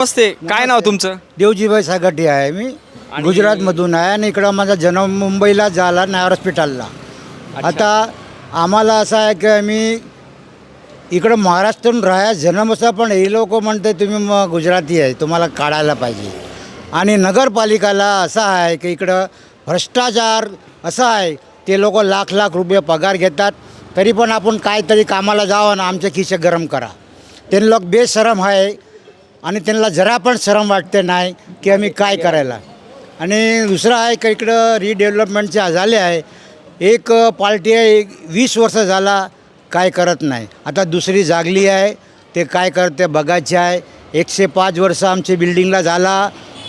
नमस्ते. काय नाव तुमचं? देवजीभाई सागटी आहे मी. आणि- गुजरातमधून आहे आणि इकडं माझा जन्म मुंबईला झाला नायर हॉस्पिटलला. आता आम्हाला असं आहे की आम्ही इकडं महाराष्ट्रातून राहा जन्म असा पण हे लोक म्हणते तुम्ही मग गुजराती आहे तुम्हाला काढायला पाहिजे. आणि नगरपालिकाला असं आहे की इकडं भ्रष्टाचार असा आहे ते लोक लाख लाख रुपये पगार घेतात तरी पण आपण काहीतरी कामाला जावं ना आमचे खिसे गरम करा. ते लोक बेशरम आहे आणि त्यांना जरा पण शरम वाटते नाही की आम्ही काय करायला. आणि दुसरं आहे का इकडं रिडेव्हलपमेंटचे झाले आहे एक पार्टी आहे एक वीस वर्ष झाला काय करत नाही. आता दुसरी जागली आहे ते काय करते बघायचे आहे. एकशे पाच वर्ष आमची बिल्डिंगला झाला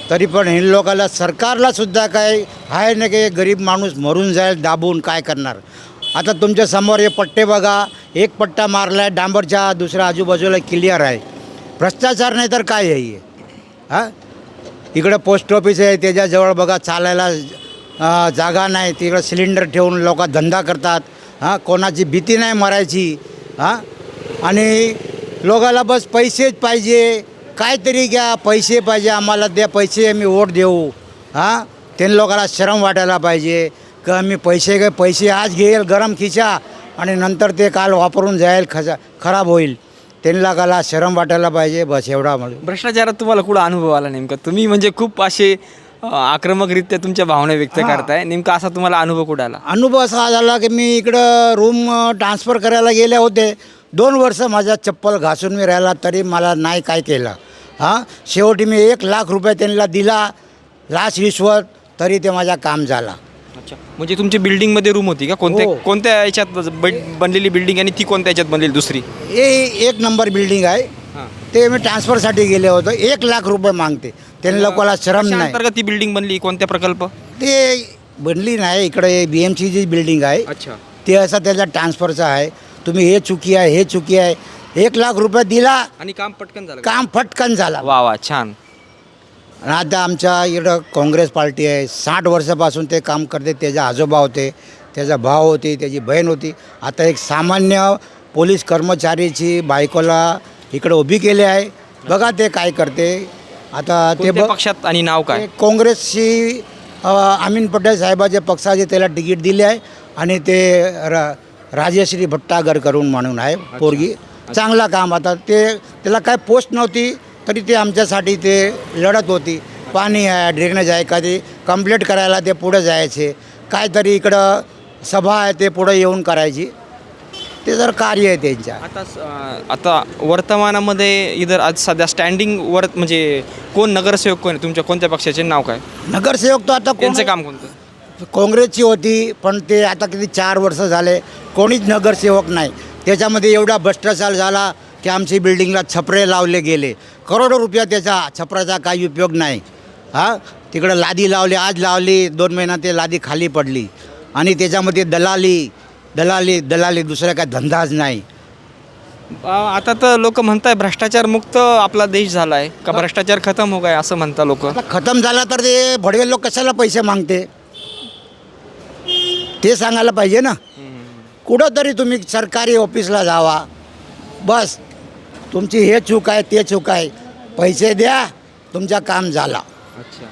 तरी पण हे लोकाला सरकारला सुद्धा काय आहे ना की गरीब माणूस मरून जाईल दाबून काय करणार. आता तुमच्यासमोर हे पट्टे बघा एक पट्टा मारला आहे डांबरच्या दुसऱ्या आजूबाजूला क्लिअर आहे. भ्रष्टाचार नाही तर काय आहे हां? इकडं पोस्ट ऑफिस आहे त्याच्याजवळ बघा चालायला जागा नाही. तिकडं सिलेंडर ठेवून लोक धंदा करतात. हां? कोणाची भीती नाही मरायची. हां? आणि लोकाला बस पैसेच पाहिजे. काहीतरी घ्या पैसे पाहिजे. आम्हाला द्या पैसे आम्ही वोट देऊ. हां? ते लोकाला शरम वाटायला पाहिजे. का आम्ही पैसे घे पैसे आज घेईल गरम खिचा आणि नंतर ते काल वापरून जाईल खजा खराब होईल. त्यांना काला शरम वाटायला पाहिजे बस एवढा म्हणून. भ्रष्टाचारात तुम्हाला कुठं अनुभव आला नेमका? तुम्ही म्हणजे खूप असे आक्रमकरित्या तुमच्या भावना व्यक्त. करताय. नेमका असा तुम्हाला अनुभव कुठं आला? अनुभव असा झाला की मी इकडं रूम ट्रान्सफर करायला गेले होते. दोन वर्ष माझा चप्पल घासून मी राहिला तरी मला नाही काय केलं. हां? शेवटी मी एक लाख रुपये त्यांना दिला लाच रिश्वत तरी ते माझा काम झाला. अच्छा. म्हणजे तुमची बिल्डिंगमध्ये रूम होती का? कोणत्या हो. कोणत्या याच्यात बनलेली बिल्डिंग आणि ती कोणत्या याच्यात बनलेली? दुसरी? हे एक नंबर बिल्डिंग आहे. हां. ते मी ट्रान्सफरसाठी गेले होतो. एक लाख रुपये मागते. त्यांनी लोकांना शरम कशा नाही. अंतर्गत ती बिल्डिंग बनली? कोणत्या प्रकल्प? ते बनली नाही. इकडे बी एम सीची बिल्डिंग आहे. अच्छा. ते असं त्याचा ट्रान्सफरचं आहे. तुम्ही हे चुकी आहे हे चुकी आहे. एक लाख रुपये दिला. आणि काम पटकन झालं का? काम फटकन झाला. वा वा छान. आणि आता आमच्या इकडं काँग्रेस पार्टी आहे. साठ वर्षापासून ते काम करते. त्याचा आजोबा होते त्याचा भाव होती त्याची बहीण होती. आता एक सामान्य पोलीस कर्मचारीची बायकोला इकडं उभी केली आहे. बघा ते काय करते. आता ते कोणत्या पक्षात आणि नाव काय? अ, अमीन पटेल साहेबाच्या पक्षाचे त्याला तिकीट दिले आहे. आणि ते र राजश्री भट्टागर करून म्हणून आहे पोरगी. चांगला काम. आता ते त्याला काय पोस्ट नव्हती. तरी ते आमच्यासाठी ते लढत होती. पाणी आहे ड्रेनेज आहे कधी कंप्लीट करायला ते पुढे जायचे. काहीतरी इकडं सभा आहे ते पुढं येऊन करायची. ते जर कार्य आहे त्यांच्या. आता आता वर्तमानामध्ये इधर आज सध्या स्टँडिंग वर म्हणजे कोण नगरसेवक कोण? तुमच्या कोणत्या पक्षाचे? नाव काय? नगरसेवक तो आता त्यांचं? काम कोणतं? काँग्रेसची होती पण ते आता किती चार वर्ष झाले कोणीच नगरसेवक नाही. त्याच्यामध्ये एवढा भ्रष्टाचार झाला की आमची बिल्डिंगला छपरे लावले गेले. करोडो रुपया त्याचा छपराचा काही उपयोग नाही. हां? तिकडं लादी लावली आज लावली दोन महिना ते लादी खाली पडली. आणि त्याच्यामध्ये दलाली दलाली दलाली दुसरा काय धंदाच नाही. आता तर लोक म्हणताय भ्रष्टाचार मुक्त आपला देश झाला आहे का भ्रष्टाचार खतम हो गया असं म्हणता लोक? खतम झाला तर ते भडवे लोक कशाला पैसे मागते? ते सांगायला पाहिजे ना. कुठंतरी तुम्ही सरकारी ऑफिसला जावा. बस. तुमची हे चूक आहे ते चूक आहे. पैसे द्या तुमचा काम झाला. अच्छा.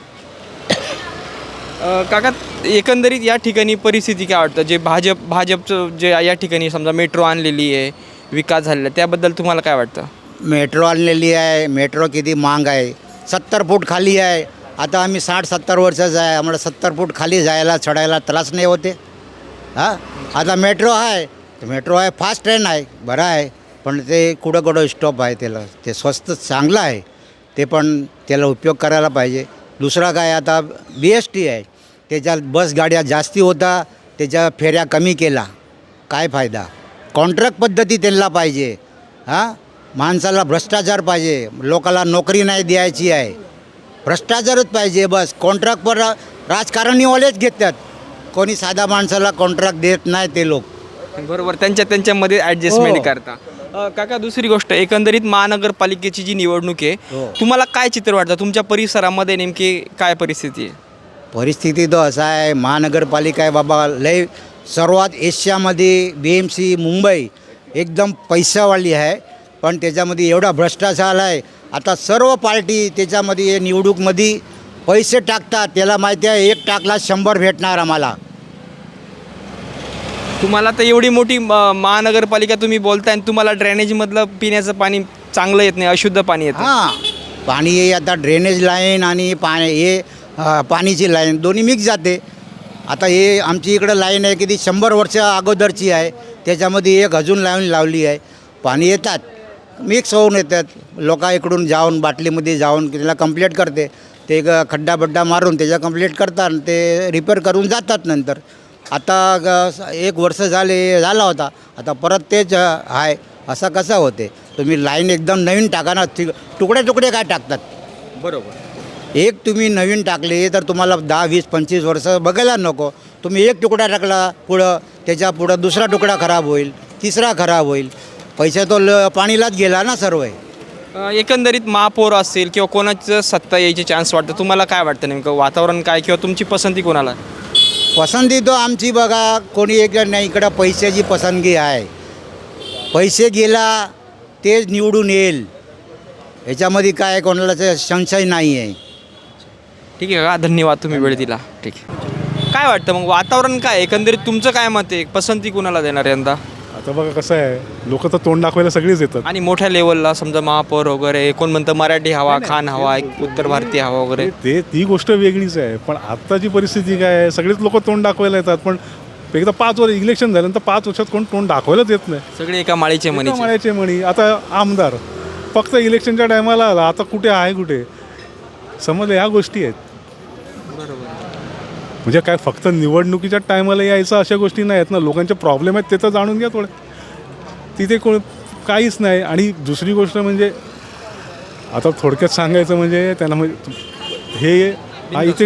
अं, काका एकंदरीत या ठिकाणी परिस्थिती काय वाटतं? जे भाजप भाजपचं जे या ठिकाणी समजा मेट्रो आणलेली आहे विकास झालेला आहे, त्याबद्दल तुम्हाला काय वाटतं? मेट्रो आणलेली आहे मेट्रो किती महाग आहे? सत्तर फूट खाली आहे. आता आम्ही साठ सत्तर वर्षाचं आहे आम्हाला सत्तर फूट खाली जायला चढायला त्रास नाही होते. हां? आता मेट्रो आहे. तर मेट्रो आहे फास्ट ट्रेन आहे बरं आहे. पण ते कुठं कुठं स्टॉप आहे त्याला ते स्वस्त चांगलं आहे. ते पण त्याला उपयोग करायला पाहिजे. दुसरा काय आता बी एस टी आहे. त्याच्यात बस गाड्या जास्ती होता त्याच्या फेऱ्या कमी केला. काय फायदा? कॉन्ट्रॅक्ट पद्धती त्यांना पाहिजे. हां? माणसाला भ्रष्टाचार पाहिजे. लोकाला नोकरी नाही द्यायची आहे. भ्रष्टाचारच पाहिजे बस. कॉन्ट्रॅक्टवर राजकारणीवालेच घेतात. कोणी साधा माणसाला कॉन्ट्रॅक्ट देत नाही ते लोक. बरोबर. त्यांच्या त्यांच्यामध्ये ॲडजस्टमेंट हो. करता. अं, काका दुसरी गोष्ट एकंदरीत महानगरपालिकेची जी निवडणूक आहे हो. तुम्हाला काय चित्र वाटतं? तुमच्या परिसरामध्ये नेमकी काय परिस्थिती आहे? परिस्थिती तो असा आहे महानगरपालिका आहे बाबा लय सर्वात एशियामध्ये बी एम सी मुंबई एकदम पैसावाली आहे पण त्याच्यामध्ये एवढा भ्रष्टाचार आहे. आता सर्व पार्टी त्याच्यामध्ये हे निवडणूकमध्ये पैसे टाकतात त्याला माहिती आहे एक टाकला शंभर भेटणार आम्हाला. तुम्हाला तर एवढी मोठी म- महानगरपालिका तुम्ही बोलताय आणि तुम्हाला ड्रेनेजमधलं पिण्याचं पाणी चांगलं येत नाही अशुद्ध पाणी येतं. हां. पाणी हे आता ड्रेनेज लाईन आणि पाणी हे पाणीची लाईन दोन्ही मिक्स जाते. आता हे आमची इकडं लाईन आहे की ती शंभर वर्ष अगोदरची आहे. त्याच्यामध्ये एक अजून लाईन लावली आहे. पाणी येतात मिक्स होऊन येतात. लोका इकडून जाऊन बाटलीमध्ये जाऊन त्याला कंप्लीट करते. ते एक खड्डा बड्डा मारून त्याच्या कंप्लीट करतात आणि ते रिपेअर करून जातात नंतर. आता ग- एक वर्ष झाले झाला होता. आता परत तेच आहे असं कसं होते? तुम्ही लाईन एकदम नवीन टाका ना. ति- तुकडे तुकडे काय टाकतात? बरोबर. एक तुम्ही नवीन टाकले तर तुम्हाला दहा वीस पंचवीस वर्ष बघायला नको. तुम्ही एक तुकडा टाकला पुढं त्याच्या पुढं दुसरा तुकडा खराब होईल तिसरा खराब होईल. पैसा तो ल पाणीलाच गेला ना सर्व. एकंदरीत महापौर असेल किंवा कोणाचं सत्ता यायचे चान्स वाटतं तुम्हाला काय वाटतं नेमकं? वातावरण काय किंवा तुमची पसंती कोणाला? पसंती तो आमची बघा कोणी एक नाही इकडं पैशाची पसंतगी आहे. पैसे गेला तेच निवडून येईल. याच्यामध्ये काय कोणाला संशय नाही आहे ठीक आहे का धन्यवाद तुम्ही वेळ दिला. ठीक आहे. काय वाटतं मग वातावरण काय एकंदरीत तुमचं काय मत आहे? पसंती कुणाला देणार यंदा? आता बघा कसं आहे लोक तर तोंड दाखवायला सगळीच येतात. आणि मोठ्या लेवलला समजा महापौर वगैरे कोण म्हणतं मराठी हवा खान हवा एक उत्तर भारतीय हवा वगैरे. ते ती गोष्ट वेगळीच आहे. पण आत्ताची परिस्थिती काय आहे सगळेच लोक तोंड दाखवायला येतात. पण एकदा पाच वर्ष इलेक्शन झाल्यानंतर पाच वर्षात कोण तोंड दाखवायलाच येत नाही. सगळे एका माळीचे एका म्हणीचे माळ्याचे म्हणी आता आमदार फक्त इलेक्शनच्या टायमाला आला. आता कुठे आहे कुठे? समजलं ह्या गोष्टी आहेत. म्हणजे काय फक्त निवडणुकीच्या टायमाला यायचं अशा गोष्टी नाही आहेत ना. लोकांचे प्रॉब्लेम आहेत ते तर जाणून घ्या थोडे. तिथे कोण काहीच नाही. आणि दुसरी गोष्ट म्हणजे आता थोडक्यात सांगायचं म्हणजे त्यांना म्हणजे हे हा इथे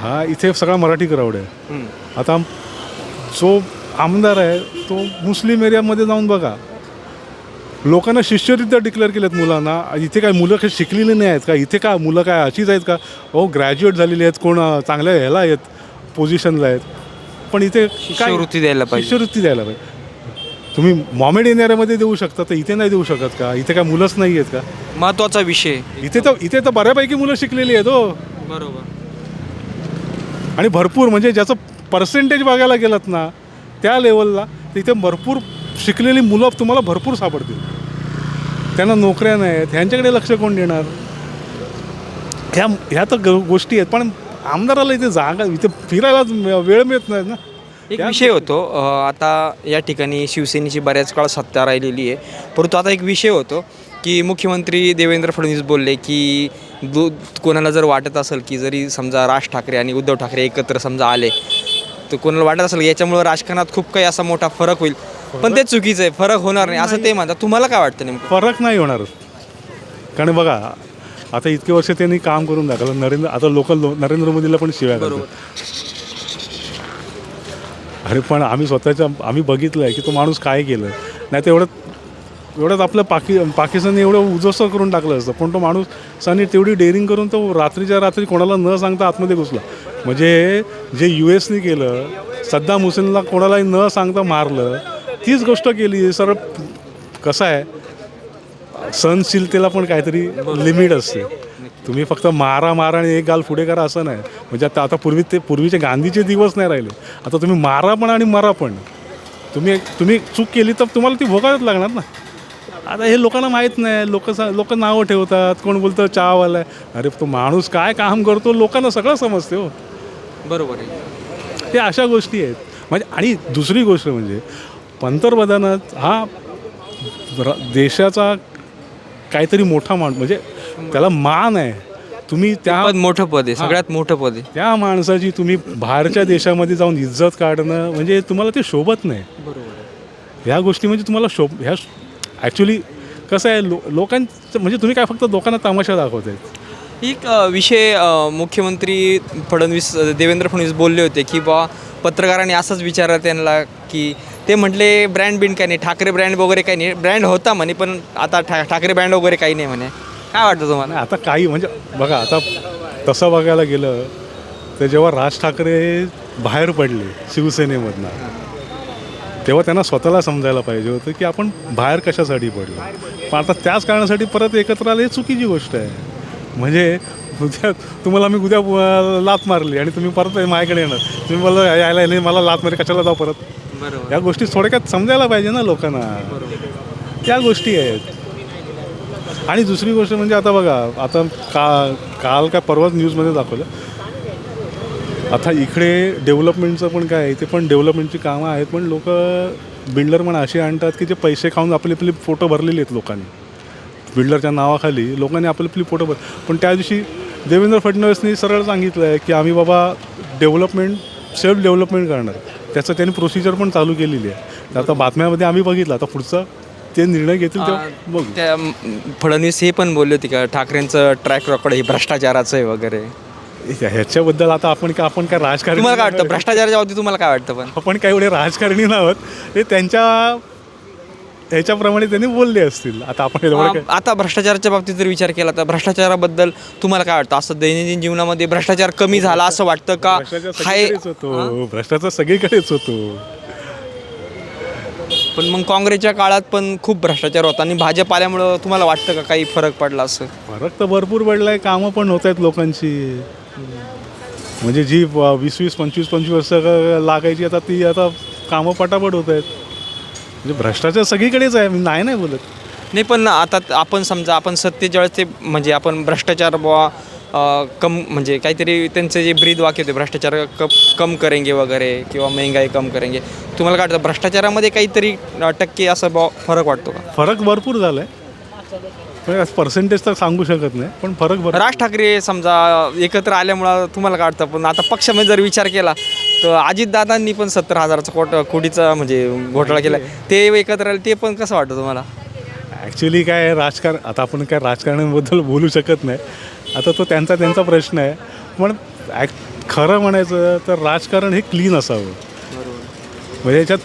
हा इथे सगळा मराठी क्राऊड आहे. आता जो आमदार आहे तो मुस्लिम एरियामध्ये जाऊन बघा. लोकांना शिष्यरित्या डिक्लेअर केलेत मुलांना. इथे काय मुलं काही शिकलेली नाही आहेत का? इथे काय मुलं काय अशीच आहेत का? हो ग्रॅज्युएट झालेली आहेत कोण? चांगल्या ह्याला आहेत. पोझिशनला आहेत. पण इथे काय शिष्यवृत्ती द्यायला पाहिजे. शिष्यवृत्ती द्यायला पाहिजे. तुम्ही मॉमेडियन एरियामध्ये देऊ शकता तर इथे नाही देऊ शकत का? इथे काय मुलंच नाही आहेत का? महत्त्वाचा विषय. इथे तर इथे तर बऱ्यापैकी मुलं शिकलेली आहेत हो. बरोबर. आणि भरपूर म्हणजे ज्याचं पर्सेंटेज बघायला गेलात ना त्या लेवलला तिथे भरपूर शिकलेली मुलं तुम्हाला भरपूर सापडतील. त्यांना नोकऱ्या नाही आहेत ह्यांच्याकडे लक्ष कोण देणार? ह्या ह्या तर ग- गोष्टी आहेत पण आमदाराला इथे जागा इथे फिरायला वेळ मिळत नाही ना. एक विषय होतो आता या ठिकाणी शिवसेनेची बऱ्याच काळ सत्ता राहिलेली आहे. परंतु आता एक विषय होतो की मुख्यमंत्री देवेंद्र फडणवीस बोलले की दो कोणाला जर वाटत असेल की जरी समजा राज ठाकरे आणि उद्धव ठाकरे एकत्र समजा आले तर कोणाला वाटत असेल याच्यामुळं राजकारणात खूप काही असा मोठा फरक होईल. पण ते चुकीचं आहे फरक होणार नाही असं ते म्हणतात. तुम्हाला काय वाटतं नेमकं? फरक नाही होणार. कारण बघा आता इतके वर्ष त्यांनी काम करून दाखवलं. नरेंद्र आता लोकल नरेंद्र मोदीला पण शिवाय. अरे पण आम्ही स्वतःच्या आम्ही बघितलं आहे की तो माणूस काय केलं. नाही तर एवढं एवढंच आपलं पाकि पाकिस्तानने एवढं उजवसं करून टाकलं असतं. पण तो माणूस साने तेवढी डेअरिंग करून तो रात्रीच्या रात्री कोणाला न सांगता आतमध्ये घुसला. म्हणजे जे यू एसने केलं सद्दाम हुसेनला कोणालाही न सांगता मारलं तीच गोष्ट केली. सरळ कसं आहे? सहनशीलतेला पण काहीतरी लिमिट असते. तुम्ही फक्त मारा मारा आणि एक गाल पुढे करा असं नाही. म्हणजे आता आता पूर्वी ते पूर्वीचे गांधीचे दिवस नाही राहिले. आता तुम्ही मारा पण आणि मरा पण. तुम्ही तुम्ही चूक केली तर तुम्हाला ती भोगायच लागणार ना. आता हे लोकांना माहीत नाही. लोक लोक नावं ठेवतात. कोण बोलतं चहावाला आहे अरे तो माणूस काय काम करतो लोकांना सगळं समजते हो. बरोबर आहे. हे अशा गोष्टी आहेत. म्हणजे आणि दुसरी गोष्ट म्हणजे पंतप्रधानात हा देशाचा काहीतरी मोठा मान म्हणजे त्याला मान आहे. तुम्ही त्या पद मोठं पद आहे सगळ्यात मोठं पद आहे. त्या माणसाची तुम्ही बाहेरच्या देशामध्ये जाऊन इज्जत काढणं म्हणजे तुम्हाला ते शोभत नाही. बरोबर ह्या गोष्टी म्हणजे तुम्हाला शोभ ह्या ॲक्च्युली कसं आहे लो लोकांचं म्हणजे तुम्ही काय फक्त लोकांना तमाशा दाखवत आहेत एक विषय मुख्यमंत्री फडणवीस देवेंद्र फडणवीस बोलले होते की बा पत्रकारांनी असंच विचारलं त्यांना की ते म्हटले ब्रँड बिंड काही नाही ठाकरे ब्रँड वगैरे काही नाही. ब्रँड होता म्हणे पण आता ठा ठाकरे ब्रँड वगैरे काही नाही म्हणे. काय वाटतं तुम्हाला? आता काही म्हणजे बघा आता तसं बघायला गेलं तर जेव्हा राज ठाकरे बाहेर पडले शिवसेनेमधनं तेव्हा त्यांना स्वतःला समजायला पाहिजे होतं की आपण बाहेर कशासाठी पडलो? पण आता त्याच कारणासाठी परत एकत्र आले चुकीची गोष्ट आहे. म्हणजे उद्या तुम्हाला मी उद्या लात मारली आणि तुम्ही परत माझ्याकडे येणार. तुम्ही मला यायला नाही मला लात मारली कशाला जाऊ परत? या गोष्टी थोडक्यात समजायला पाहिजे ना लोकांना. त्या गोष्टी आहेत. आणि दुसरी गोष्ट म्हणजे आता बघा आता का काल काय परवाच न्यूजमध्ये दाखवलं. आता इकडे डेव्हलपमेंटचं पण काय आहे इथे पण डेव्हलपमेंटची कामं आहेत पण लोक बिल्डर पण असे आणतात की जे पैसे खाऊन आपली आपली फोटो भरलेली आहेत लोकांनी. बिल्डरच्या नावाखाली लोकांनी आपली आपली फोटो भर पण त्या दिवशी देवेंद्र फडणवीसनी सरळ सांगितलं आहे की आम्ही बाबा डेव्हलपमेंट सेल्फ डेव्हलपमेंट करणार. त्याचं त्यांनी प्रोसिजर पण चालू केलेली आहे. आता बातम्यामध्ये आम्ही बघितलं आता पुढचं ते निर्णय घेतील तेव्हा बघू. त्या फडणवीस हे पण बोलले होते का ठाकरेंचं ट्रॅक रेकॉर्ड हे भ्रष्टाचाराचं आहे वगैरे. ह्या- ह्याच्याबद्दल आता आपण काय आपण काय राजकारणी तुम्हाला काय वाटतं. भ्रष्टाचाराच्या बाबतीत तुम्हाला काय वाटतं पण? आपण काय एवढे राजकारणी आहोत. ते त्यांच्या ह्याच्याप्रमाणे त्यांनी बोलले असतील. आता आपण एवढं काय आ- आता भ्ष्टाचाराच्या बाबतीत जर विचार केला तर भ्ष्टाचाराबद्दल तुम्हाला काय वाटतं? असं दैनंदिन जीवनामध्ये भ्रष्टाचार कमी झाला असं वाटतं का? भ्रष्टाचार हाय सगळीकडेच होतो. भ्रष्टाचार सगळीकडेच होतो. पण मग काँग्रेसच्या काळात पण खूप भ्रष्टाचार होता आणि भाजप आल्यामुळं तुम्हाला वाटतं का काही फरक पडला असं? फरक तर भरपूर पडलाय. कामं पण होत आहेत लोकांची. म्हणजे जी वीस वीस पंचवीस पंचवीस वर्ष लागायची आता ती आता कामं पटापट होत आहेत. म्हणजे भ्रष्टाचार सगळीकडेच आहे मी नाही नाही बोलत. नाही पण आता आपण समजा आपण सत्तेच्या वेळेस ते म्हणजे आपण भ्रष्टाचार बुवा कम म्हणजे काहीतरी त्यांचे जे ब्रीद वाक्य होते भ्रष्टाचार क कम करेंगे वगैरे किंवा महंगाई कम करेंगे तुम्हाला काय वाटतं भ्रष्टाचारामध्ये काहीतरी अं, टक्के असं बुवा फरक वाटतो का? फरक भरपूर झाला आहे पर्सेंटेज तर सांगू शकत नाही पण फरक भरपूर राज ठाकरे समजा एकत्र आल्यामुळं तुम्हाला काय वाटतं? पण आता पक्षामध्ये जर विचार केला तर अजितदादांनी पण सत्तर हजाराचा कोट कोटीचा म्हणजे घोटाळा केला. ते एकत्र आले ते पण कसं वाटतं तुम्हाला? ॲक्च्युली काय आहे, राजकारण आता आपण काय राजकारणाबद्दल बोलू शकत नाही. आता तो त्यांचा त्यांचा प्रश्न आहे. पण ॲक खरं म्हणायचं तर राजकारण हे क्लीन असावं. म्हणजे याच्यात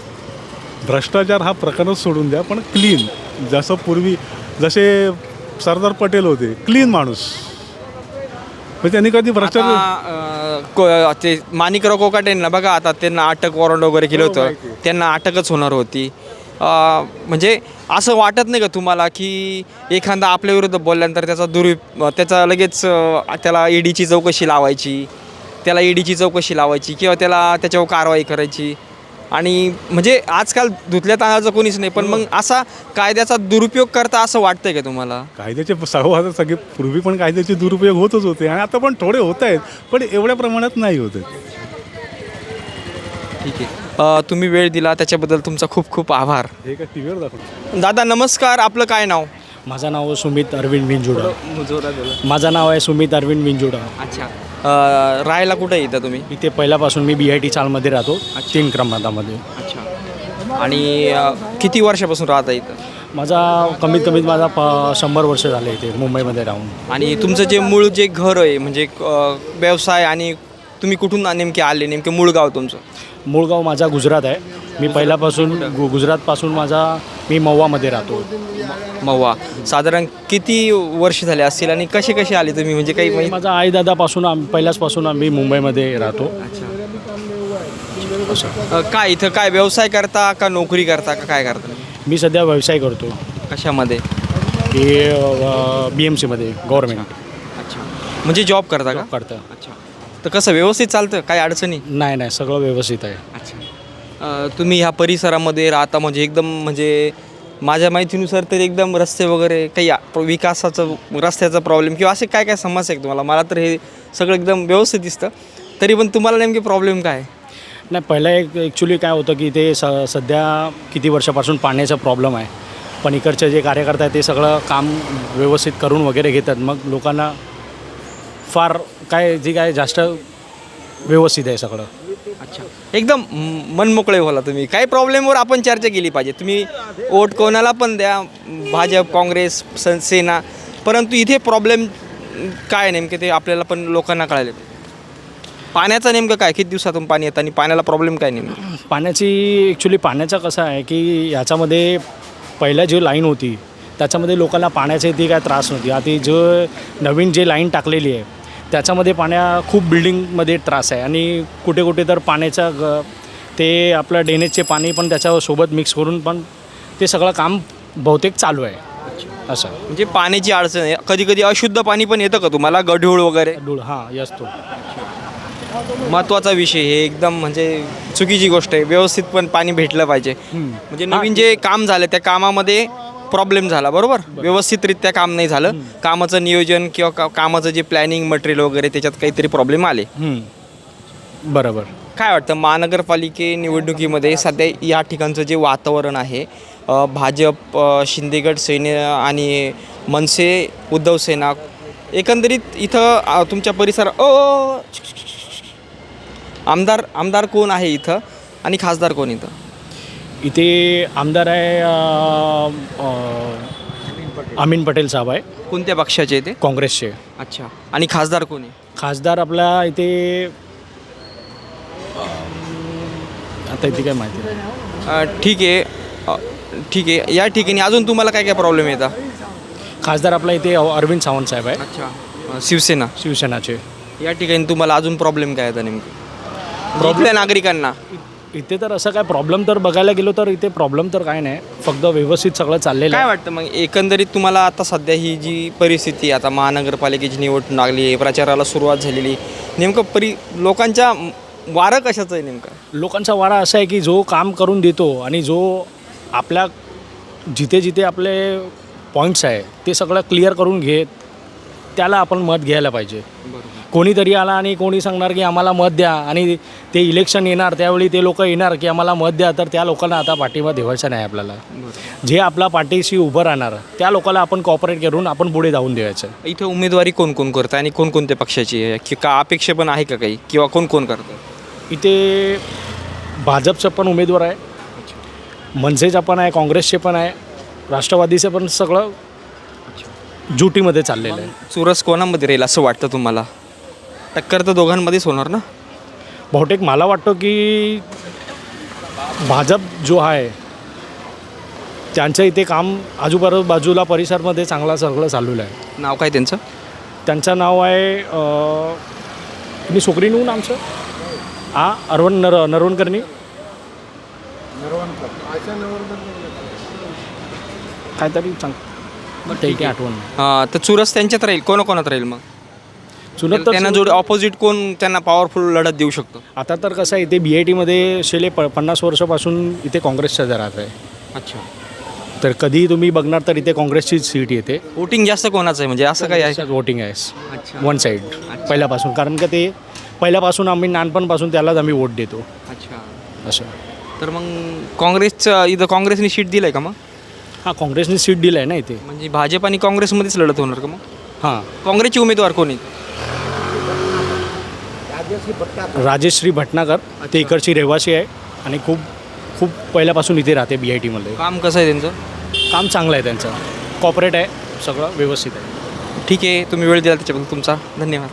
भ्रष्टाचार हा प्रकारच सोडून द्या पण क्लीन जसं पूर्वी जसे सरदार पटेल होते क्लीन माणूस. म्हणजे त्यांनी कधी भ्रष्टाचार आता, अं, को- ते माणिकराव कोकाटेंना बघा आता त्यांना अटक वॉरंट वगैरे केलं होतं. त्यांना अटकच होणार होती. अं, म्हणजे असं वाटत नाही का तुम्हाला की एखादा आपल्या विरुद्ध बोलल्यानंतर त्याचा दुरुप त्याचा लगेच अं, त्याला ईडीची चौकशी लावायची त्याला ईडीची चौकशी लावायची किंवा त्याला त्याच्यावर कारवाई करायची? आणि म्हणजे आजकाल धुतल्या तांदळाचं कोणीच नाही पण मग असा कायद्याचा दुरुपयोग करता असं वाटतंय का तुम्हाला? कायद्याचे सर्व आता सगळे पूर्वी पण कायद्याचे दुरुपयोग होतच होते आणि आता पण थोडे होत आहेत पण एवढ्या प्रमाणात नाही होत आहेत. ठीक आहे. तुम्ही वेळ दिला त्याच्याबद्दल तुमचा खूप खूप आभार. हे काय टी व्हीवर दाखवतो. दादा नमस्कार. आपलं काय नाव? माझं नाव सुमित अरविंद विंजुडा माझं नाव आहे सुमित अरविंद विंजुडा अच्छा. राहायला कुठे येता तुम्ही? इथे पहिल्यापासून मी बी आय टी चालमध्ये राहतो तीन क्रमांकामध्ये. अच्छा. आणि अ, किती वर्षापासून राहता इथं? माझा कमीत कमीत माझा प शंभर वर्ष झाले इथे मुंबईमध्ये राहून. आणि तुमचं जे मूळ जे घर आहे म्हणजे अ, व्यवसाय आणि तुम्ही कुठून नेमके आले नेमके मूळ गाव तुमचं? मूळ गाव माझा गुजरात आहे. मी पहिल्यापासून गु गुजरातपासून माझा मी मव्वामध्ये राहतो. मव्वा. साधारण किती वर्ष झाले असतील आणि कसे कसे आले तुम्ही? म्हणजे काही माहिती माझा आई दादापासून आम पहिल्याचपासून आम्ही मुंबईमध्ये राहतो. अ, काय इथं काय व्यवसाय करता का नोकरी करता का काय करता? मी सध्या व्यवसाय करतो. कशामध्ये? की बी एम सीमध्ये गव्हर्मेंट अच्छा. म्हणजे जॉब करता का? करतं. अच्छा. तर कसं व्यवस्थित चालतं? काय अडचणी? नाही नाही. सगळं व्यवस्थित आहे. अच्छा. तुम्ही ह्या परिसरामध्ये राहता म्हणजे एकदम म्हणजे माझ्या माहितीनुसार तरी एकदम रस्ते वगैरे काही विकासाचं रस्त्याचा प्रॉब्लेम किंवा असे काय काय समस्या आहे तुम्हाला? मला तर हे सगळं एकदम व्यवस्थित दिसतं. तरी पण तुम्हाला नेमके प्रॉब्लेम काय? आहे? नाही पहिलं एक ॲक्च्युली काय होतं की ते स सध्या किती वर्षापासून पाण्याचा प्रॉब्लेम आहे. पण इकडचे जे कार्यकर्ते आहेत ते सगळं काम व्यवस्थित करून वगैरे घेतात. मग लोकांना फार काय जे काय जास्त व्यवस्थित आहे सगळं. अच्छा. एकदम मनमोकळे होला तुम्ही. काही प्रॉब्लेमवर आपण चर्चा केली पाहिजे. तुम्ही वोट कोणाला पण द्या भाजप काँग्रेस सन सेना. परंतु इथे प्रॉब्लेम काय नेमके ते आपल्याला पण लोकांना कळाले पाण्याचं नेमकं काय? किती दिवसातून पाणी येतं आणि पाण्याला प्रॉब्लेम काय नेमकं? पाण्याची ॲक्च्युली पाण्याचा कसं आहे की याच्यामध्ये पहिल्या जी लाईन होती त्याच्यामध्ये लोकांना पाण्याची ती काय त्रास नव्हती. आता जो नवीन जे लाईन टाकलेली आहे त्याच्यामध्ये पाण्या खूप बिल्डिंगमध्ये त्रास आहे. आणि कुठे कुठे तर पाण्याचा ग ते आपलं ड्रेनेजचे पाणी पण त्याच्यासोबत मिक्स करून पण ते सगळं काम बहुतेक चालू आहे. असं. म्हणजे पाण्याची अडचण आहे. कधी कधी अशुद्ध पाणी पण येतं का तुम्हाला? गढूळ वगैरे? डूळ हां यस तो महत्त्वाचा विषय हे एकदम म्हणजे चुकीची गोष्ट आहे. व्यवस्थित पण पाणी भेटलं पाहिजे. म्हणजे नवीन जे काम झालं त्या कामामध्ये प्रॉब्लेम झाला बरोबर व्यवस्थितरित्या काम नाही झालं कामाचं नियोजन किंवा का कामाचं जे प्लॅनिंग मटेरियल वगैरे त्याच्यात काहीतरी प्रॉब्लेम आले हम्म. बरोबर काय वाटतं महानगरपालिके निवडणुकीमध्ये सध्या या ठिकाणचं जे वातावरण आहे अ, भाजप अ, शिंदेगड सैन्य आणि मनसे उद्धव सेना एकंदरीत इथं अ, तुमच्या परिसर ओ. आमदार आमदार कोण आहे इथं आणि खासदार कोण इथं इथे आमदार आहे अमीन पटेल साहेब आहे. कोणत्या पक्षाचे ते? काँग्रेसचे. अच्छा. आणि खासदार कोण आहे? खासदार आपला इथे आता इथे काय माहिती नाही. ठीक आहे. अ, ठीक आहे. या ठिकाणी अजून तुम्हाला काय काय प्रॉब्लेम येतात? खासदार आपला इथे अरविंद सावंत साहेब आहे. अच्छा. शिवसेना. शिवसेनाचे. या ठिकाणी तुम्हाला अजून प्रॉब्लेम काय येतात नेमके? इथल्या नागरिकांना? इथे तर असं काय प्रॉब्लेम तर बघायला गेलो तर इथे प्रॉब्लेम तर काय नाही. फक्त व्यवस्थित सगळं चाललेलं काय आहे. वाटतं मग? एकंदरीत तुम्हाला आता सध्या ही जी परिस्थिती आता महानगरपालिकेची निवडणूक लागली आहे प्रचाराला सुरुवात झालेली नेमकं परि लोकांच्या वारं कशाचं आहे नेमकं? लोकांचा वारा असा आहे की जो काम करून देतो आणि जो आपल्या जिथे जिथे आपले पॉईंट्स आहे ते सगळं क्लिअर करून घेत त्याला आपण मत घ्यायला पाहिजे. कोणीतरी आला आणि कोणी सांगणार की आम्हाला मत द्या आणि ते इलेक्शन येणार त्यावेळी ते लोक येणार की आम्हाला मत द्या तर त्या लोकांना आता पाठिंबा ठेवायचा नाही आपल्याला. जे आपल्या पाठीशी उभं राहणार त्या लोकांना आपण कॉपरेट करून आपण पुढे जाऊन द्यायचं. इथं उमेदवारी कोण कोण करतं आणि कोणकोणत्या पक्षाची आहे? की का अपेक्षा पण आहे का काही? किंवा कोण कोण करतं? इथे भाजपचा पण उमेदवार आहे. मनसेचा पण आहे काँग्रेसचे पण आहे राष्ट्रवादीचं पण सगळं जुटीमध्ये चाललेलं आहे. चुरस कोणामध्ये राहील असं वाटतं तुम्हाला? टक्कर तर दोघांमध्येच होणार ना? बहुतेक मला वाटतं की भाजप जो आहे त्यांचं इथे काम आजूबाजू बाजूला परिसरमध्ये चांगला सगळं चाललेलं आहे. नाव काय त्यांचं? त्यांचं नाव आहे अं, मी सोकरीनू नामचं आ अरवण नर नरवणकरनी काहीतरी सांग. ते काही आठवण. हां तर चुरस त्यांच्यात राहील कोणाकोणात राहील मग? चुलत तर त्यांना जोड ऑपोजिट कोण त्यांना पॉवरफुल लढत देऊ शकतो? आता तर कसं आहे इथे बी आय टीमध्ये शेले प पन्नास वर्षापासून इथे काँग्रेसच्या जरात आहे. अच्छा. तर कधीही तुम्ही बघणार तर इथे काँग्रेसचीच सीट येते. वोटिंग जास्त कोणाचं आहे? म्हणजे असं काही आहे? वोटिंग आहे. वन साईड पहिल्यापासून. कारण का ते पहिल्यापासून आम्ही लहानपणापासून त्यालाच आम्ही वोट देतो. अच्छा. असं. तर मग काँग्रेसचं इथं काँग्रेसने सीट दिलं आहे का मग? हां काँग्रेसने सीट दिलं आहे ना इथे. म्हणजे भाजप आणि काँग्रेसमध्येच लढत होणार का मग? हां. काँग्रेसचे उमेदवार कोण आहेत? राजेश्री भटनागर. ते इकडची रहिवासी आहे आणि खूप खूप पहिल्यापासून इथे राहते बी आय टीमध्ये काम कसं आहे त्यांचं? काम चांगलं आहे त्यांचं. कॉपरेट आहे सगळं व्यवस्थित आहे. ठीक आहे तुम्ही वेळ दिला त्याच्याबद्दल तुमचा. धन्यवाद.